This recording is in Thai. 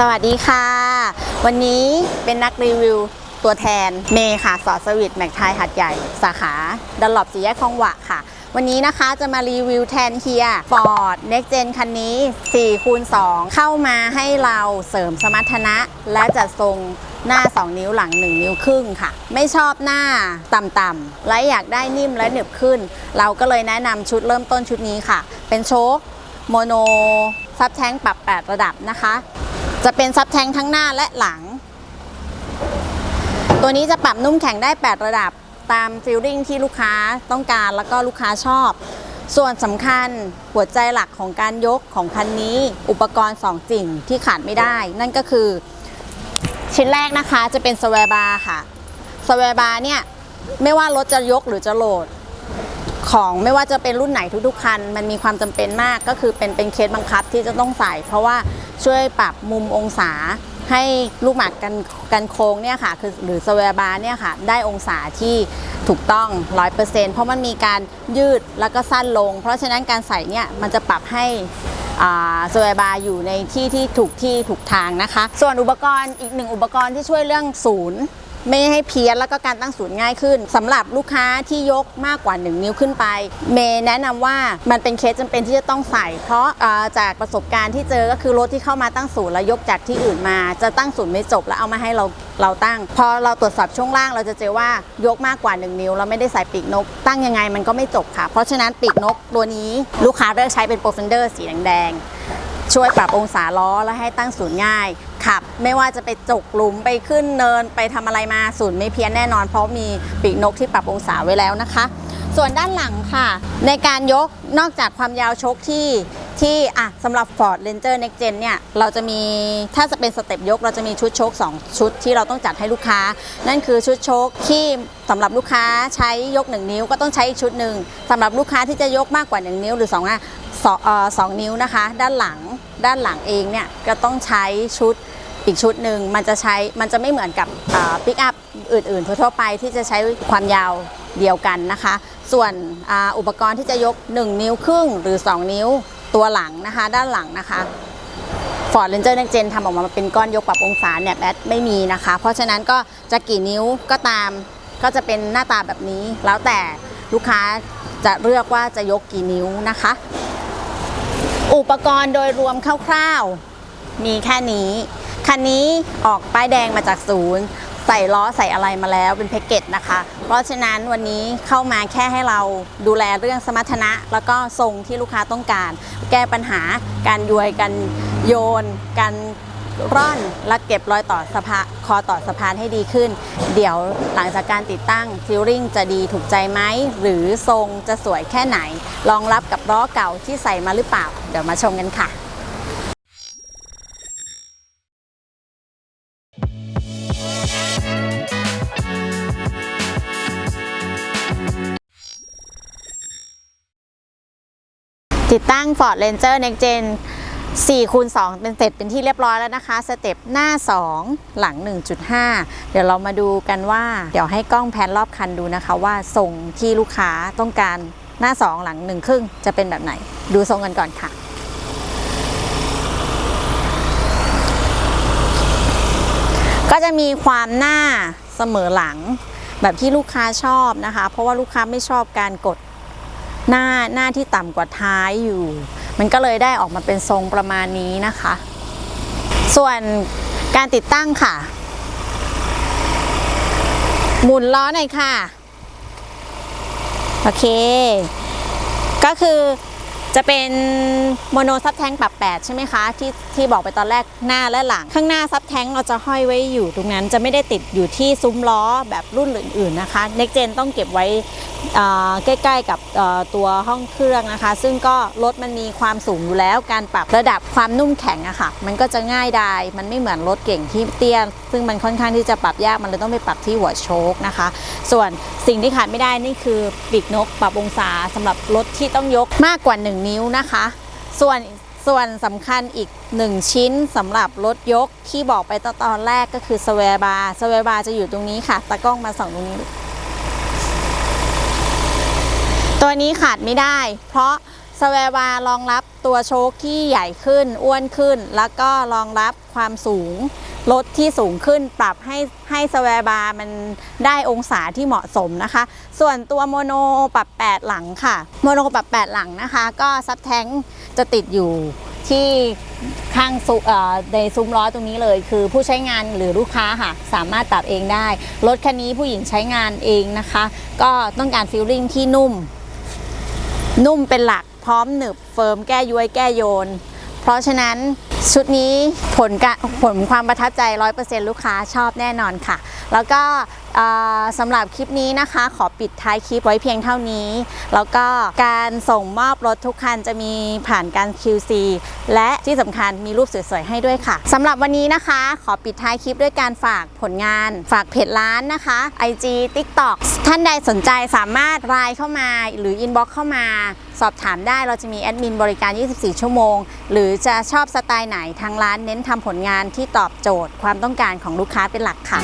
สวัสดีค่ะ วันนี้เป็นนักรีวิวตัวแทนเมย์ค่ะ สอสวิตแม็กไทยหัดใหญ่สาขาดันหลบสีแยกคลองหวะค่ะ วันนี้นะคะจะมารีวิวแทนเฮียฟอร์ดเน็กเจนคันนี้4คูณ2เข้ามาให้เราเสริมสมรรถนะ และจัดทรงหน้า 2 นิ้วหลัง 1 นิ้วครึ่งค่ะ ไม่ชอบหน้าต่ำๆและอยากได้นิ่มและหนึบขึ้น เราก็เลยแนะนำชุดเริ่มต้นชุดนี้ค่ะ เป็นโชคโมโนซับแท้งปรับ 8 ระดับนะคะ จะเป็นซับแทงทั้งหน้าและหลัง ตัวนี้จะปรับนุ่มแข็งได้ 8 ระดับตามฟิลลิ่งที่ลูกค้าต้องการแล้วก็ลูกค้าชอบ ส่วนสำคัญหัวใจหลักของการยกของคันนี้ อุปกรณ์2สิ่งที่ขาดไม่ได้ นั่นก็คือ ชิ้นแรกนะคะจะเป็นสแวบาร์ค่ะสแวบาร์เนี่ยไม่ว่ารถจะยกหรือจะโหลด ของไม่ว่าจะเป็นรุ่นไหนทุกๆคัน มันมีความจำเป็นมากก็คือเป็นเป็นเคสบังคับที่จะต้องใส่ เพราะว่าช่วยปรับมุมองศาให้ลูกหมากกันกันโค้งเนี่ยค่ะคือหรือสวบาร์เนี่ยค่ะได้องศาที่ถูกต้อง 100%เพราะมันมีการยืดแล้วก็สั้นลง เพราะฉะนั้นการใส่เนี่ยมันจะปรับให้สวร์บาร์อยู่ในที่ที่ถูกที่ถูกทางนะคะ ส่วนอุปกรณ์อีกหนึ่งอุปกรณ์ที่ช่วยเรื่องศูนย์ ไม่ให้เพี้ยนแล้วก็การตั้งศูนย์ง่ายขึ้นสำหรับลูกค้าที่ยกมากกว่า 1 นิ้วขึ้นไป เมย์แนะนำว่ามันเป็นเคสจำเป็นที่จะต้องใส่ เพราะจากประสบการณ์ที่เจอก็คือรถที่เข้ามาตั้งศูนย์แล้วยกจากที่อื่นมา จะตั้งศูนย์ไม่จบแล้วเอามาให้เราเราตั้ง พอเราตรวจสอบช่วงล่างเราจะเจอว่ายกมากกว่า 1 นิ้วแล้วไม่ได้ใส่ปีกนก ตั้งยังไงมันก็ไม่จบค่ะ เพราะฉะนั้นปีกนกตัวนี้ลูกค้าเลือกใช้เป็นโปรเฟนเดอร์สีแดงช่วยปรับองศาล้อและให้ตั้งศูนย์ง่าย ขับ ไม่ว่าจะไปจกหลุมไปขึ้นเนินไปทำอะไรมาศูนย์ไม่เพี้ยนแน่นอน เพราะมีปีกนกที่ปรับองศาไว้แล้วนะคะ ส่วนด้านหลังค่ะ ในการยกนอกจากความยาวชกที่ที่อะสำหรับ Ford Ranger Next Gen เนี่ย เราจะมีถ้าจะเป็นสเต็ปยก เราจะมีชุดโชค 2 ชุดที่เราต้องจัดให้ลูกค้า นั่นคือชุดโชคที่สำหรับลูกค้าใช้ยก 1 นิ้วก็ต้องใช้อีกชุดหนึ่งสำหรับลูกค้าที่จะยกมากกว่า 1 นิ้วหรือ2อะสองเอ่อสองนิ้วนะคะ ด้านหลังด้านหลังเองเนี่ยก็ต้องใช้ชุด อีกชุดหนึ่งมันจะใช้ มันจะไม่เหมือนกับปิกอัพอื่นๆ ทั่วๆไปที่จะใช้ความยาวเดียวกันนะคะ ส่วนออุปกรณ์ที่จะยก 1 นิ้วครึ่งหรือ 2 นิ้วตัวหลังนะคะ ด้านหลังนะคะ Ford Ranger Next Gen ทำออกมาเป็นก้อนยกปรับองศาเนี่ยแบตไม่มีนะคะ เพราะฉะนั้นก็จะกี่นิ้วก็ตามก็จะเป็นหน้าตาแบบนี้ แล้วแต่ลูกค้าจะเลือกว่าจะยกกี่นิ้วนะคะ อุปกรณ์โดยรวมคร่าวๆ มีแค่นี้ คันนี้ออกป้ายแดงมาจากศูนย์ ใส่ล้อใส่อะไรมาแล้วเป็นแพ็กเกจนะคะ เพราะฉะนั้นวันนี้เข้ามาแค่ให้เราดูแลเรื่องสมรรถนะ แล้วก็ทรงที่ลูกค้าต้องการ แก้ปัญหาการยวยการโยนการร่อนและเก็บรอยต่อสะพานคอต่อสะพานให้ดีขึ้น เดี๋ยวหลังจากการติดตั้งฟิลลิ่งจะดีถูกใจไหม หรือทรงจะสวยแค่ไหนรองรับกับล้อเก่าที่ใส่มาหรือเปล่า เดี๋ยวมาชมกันค่ะ ติดตั้ง Ford Ranger Next Gen 4คูณ2เป็นเสร็จเป็นที่เรียบร้อยแล้วนะคะ สเต็ปหน้า 2 หลัง 1.5 เดี๋ยวเรามาดูกันว่า เดี๋ยวให้กล้องแพนรอบคันดูนะคะ ว่าทรงที่ลูกค้าต้องการหน้า 2 หลัง1ครึ่งจะเป็นแบบไหน ดูทรงกันก่อนค่ะก็จะมีความหน้าเสมอหลังแบบที่ลูกค้าชอบนะคะ เพราะว่าลูกค้าไม่ชอบการกด หน้าหน้าที่ต่ำกว่าท้ายอยู่ มันก็เลยได้ออกมาเป็นทรงประมาณนี้นะคะ ส่วนการติดตั้งค่ะ หมุนล้อหน่อยค่ะ โอเค ก็คือ จะเป็นโมโนซับแทงปรับ 8 ใช่ไหมคะที่ที่บอกไปตอนแรกหน้าและหลัง ข้างหน้าซับแทงเราจะห้อยไว้อยู่ตรงนั้นจะไม่ได้ติดอยู่ที่ซุ้มล้อแบบรุ่นอื่นๆนะคะ Next Gen ต้องเก็บไว้อ่าใกล้ๆกับตัวห้องเครื่องนะคะ ซึ่งก็รถมันมีความสูงอยู่แล้วการปรับระดับความนุ่มแข็งอะค่ะมันก็จะง่ายดายมันไม่เหมือนรถเก่งที่เตี้ยซึ่งมันค่อนข้างที่จะปรับยากมันเลยต้องไปปรับที่หัวโชคนะคะ ส่วนสิ่งที่ขาดไม่ได้นี่คือปีกนกปรับองศาสำหรับรถที่ต้องยกมากกว่า1นิ้วนะคะ ส่วนส่วนสำคัญอีก 1 ชิ้นสำหรับรถยกที่บอกไปตอนตอนแรกก็คือสวบาร์สวบาร์จะอยู่ตรงนี้ค่ะตะกล้องมาส่องตรงนี้ ตัวนี้ขาดไม่ได้ เพราะ สแวร์บาร์รองรับตัวโชคที่ใหญ่ขึ้น อ้วนขึ้น แล้วก็รองรับความสูงรถที่สูงขึ้นปรับให้ให้สแวร์บาร์มันได้องศาที่เหมาะสมนะคะ ส่วนตัวโมโนปรับ 8 หลังค่ะ โมโนปรับ 8 หลังนะคะ ก็ซับแท้งจะติดอยู่ที่ข้างซุเออในซุ้มล้อตรงนี้เลย คือผู้ใช้งานหรือลูกค้าค่ะ สามารถปรับเองได้ รถคันนี้ผู้หญิงใช้งานเองนะคะ ก็ต้องการฟีลลิ่งที่นุ่ม นุ่มเป็นหลัก พร้อมหนึบเฟิร์มแก้ย้วยแก้โยน เพราะฉะนั้นชุดนี้ผลกผลความประทับใจ 100%ลูกค้าชอบแน่นอนค่ะ แล้วก็ สำหรับคลิปนี้นะคะ ขอปิดท้ายคลิปไว้เพียงเท่านี้ แล้วก็การส่งมอบรถทุกคันจะมีผ่านการ QC และที่สำคัญมีรูปสวยๆให้ด้วยค่ะสำหรับวันนี้นะคะ ขอปิดท้ายคลิปด้วยการฝากผลงาน ฝากเพจร้านนะคะ IG TikTok ท่านใดสนใจสามารถไลน์เข้ามาหรือ inbox เข้ามา สอบถามได้เราจะมีแอดมินบริการ 24 ชั่วโมง หรือจะชอบสไตล์ไหนทางร้านเน้นทำผลงานที่ตอบโจทย์ความต้องการของลูกค้าเป็นหลักค่ะ